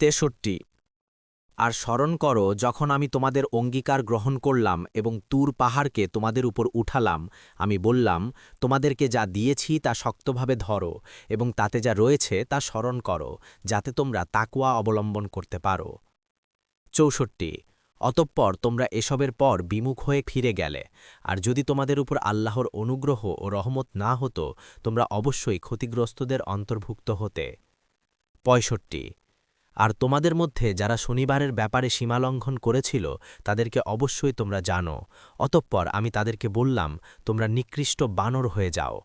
তেষট্টি। আর স্মরণ করো, যখন আমি তোমাদের অঙ্গীকার গ্রহণ করলাম এবং তুর পাহাড়কে তোমাদের উপর উঠালাম, আমি বললাম, তোমাদেরকে যা দিয়েছি তা শক্তভাবে ধরো এবং তাতে যা রয়েছে তা স্মরণ করো, যাতে তোমরা তাকুয়া অবলম্বন করতে পারো। চৌষট্টি। অতঃপর তোমরা এসবের পর বিমুখ হয়ে ফিরে গেলে, আর যদি তোমাদের উপর আল্লাহর অনুগ্রহ ও রহমত না হতো, তোমরা অবশ্যই ক্ষতিগ্রস্তদের অন্তর্ভুক্ত হতে। পঁয়ষট্টি। আর তোমাদের মধ্যে যারা শনিবারের ব্যাপারে সীমালঙ্ঘন করেছিল, তাদেরকে অবশ্যই তোমরা জানো। অতঃপর আমি তাদেরকে বললাম, তোমরা নিকৃষ্ট বানর হয়ে যাও।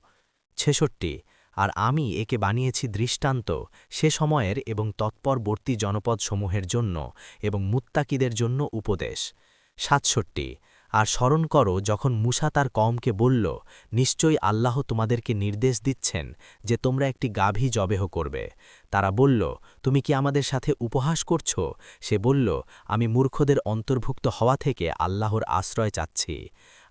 ছেষট্টি, আর আমি একে বানিয়েছি দৃষ্টান্ত, সে সময়ের এবং তৎপরবর্তী জনপদসমূহের জন্য এবং মুত্তাকিদের জন্য উপদেশ। সাতষট্টি আর স্মরণ করো, যখন মুসা তার কমকে বলল, নিশ্চয়ই আল্লাহ তোমাদেরকে নির্দেশ দিচ্ছেন যে তোমরা একটি গাভী জবেহ করবে। তারা বলল, তুমি কি আমাদের সাথে উপহাস করছ? সে বলল, আমি মূর্খদের অন্তর্ভুক্ত হওয়া থেকে আল্লাহর আশ্রয় চাচ্ছি।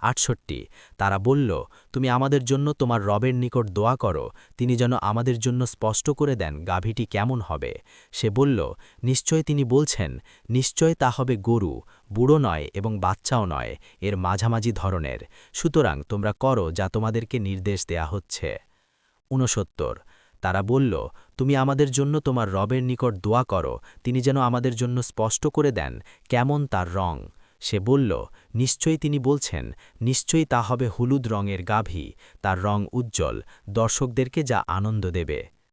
আটষট্টি। তারা বলল, তুমি আমাদের জন্য তোমার রবের নিকট দোয়া করো। তিনি যেন আমাদের জন্য স্পষ্ট করে দেন গাভীটি কেমন হবে। সে বলল, নিশ্চয় তিনি বলছেন, নিশ্চয় তা হবে গরু, বুড়ো নয় এবং বাচ্চাও নয়, এর মাঝামাঝি ধরনের। সুতরাং তোমরা করো যা তোমাদেরকে নির্দেশ দেয়া হচ্ছে। ঊনসত্তর। তারা বলল, তুমি আমাদের জন্য তোমার রবের নিকট দোয়া করো। তিনি যেন আমাদের জন্য স্পষ্ট করে দেন কেমন তার রং। সে বলল, নিশ্চয়ই তিনি বলছেন, নিশ্চয়ই তা হবে হলুদ রঙের গাভী, তার রং উজ্জ্বল, দর্শকদেরকে যা আনন্দ দেবে।